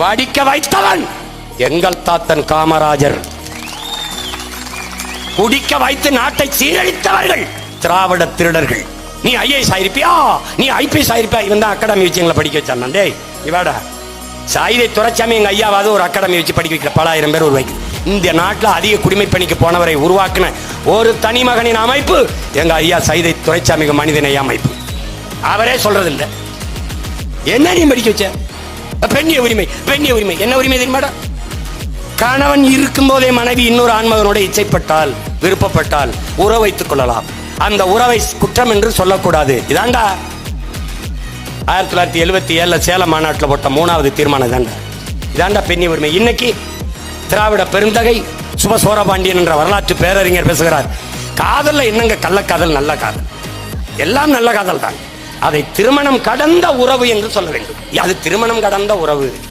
படிக்க வைத்தவன். எங்கள் தாத்தன் காமராஜர். குடிக்க வைத்து நாட்டை சீரழித்தவர்கள். திராவிட திருடர்கள். நீ ஐஏஎஸ் ஆயிருப்பியா? நீ ஐபிஎஸ் ஆயிருப்பியா? இவன் தான் அகாடமி வச்சு எங்களை படிக்க வச்சான் டேய் இவாடா சாயிதை துறைச்சாமி எங்க ஐயாவது ஒரு அகாடமி வச்சு படிக்க வைக்கிற பலாயிரம் பேர் பேர் உருவாக்கி. இந்த நாட்டில் அதிக குடிமை பணிக்கு போனவரை உருவாக்கின ஒரு தனி மகனின் அமைப்பு. எங்க ஐயா சைதை துறைச்சாமிக்கு மனிதநேய அமைப்பு. அவரே சொல்றது இல்லை என்ன நீ படிக்க வச்ச? பெண்ணிய உரிமை பெண்ணிய உரிமை. என்ன உரிமை தெரியுமாடா கணவன் இருக்கும்போதே மனைவி இன்னொரு ஆண்மகனோட இச்சைப்பட்டால் விருப்பப்பட்டால் உறவு வைத்துக் கொள்ளலாம். அந்த உறவை குற்றம் என்று சொல்லக்கூடாது. இதாண்டா? ஆயிரத்தி தொள்ளாயிரத்தி எழுபத்தி ஏழுல சேலம் மாநாட்டில் போட்ட மூணாவது தீர்மானம் தாண்டா இதாண்டா பெண்ணி உரிமை. இன்னைக்கு திராவிட பெருந்தகை சுப சோரபாண்டியன் என்ற வரலாற்று பேரறிஞர் பேசுகிறார். காதல்ல என்னங்க கள்ளக்காதல் நல்ல காதல்? எல்லாம் நல்ல காதல் தான் அதை திருமணம் கடந்த உறவு என்று சொல்ல வேண்டும். அது திருமணம் கடந்த உறவு.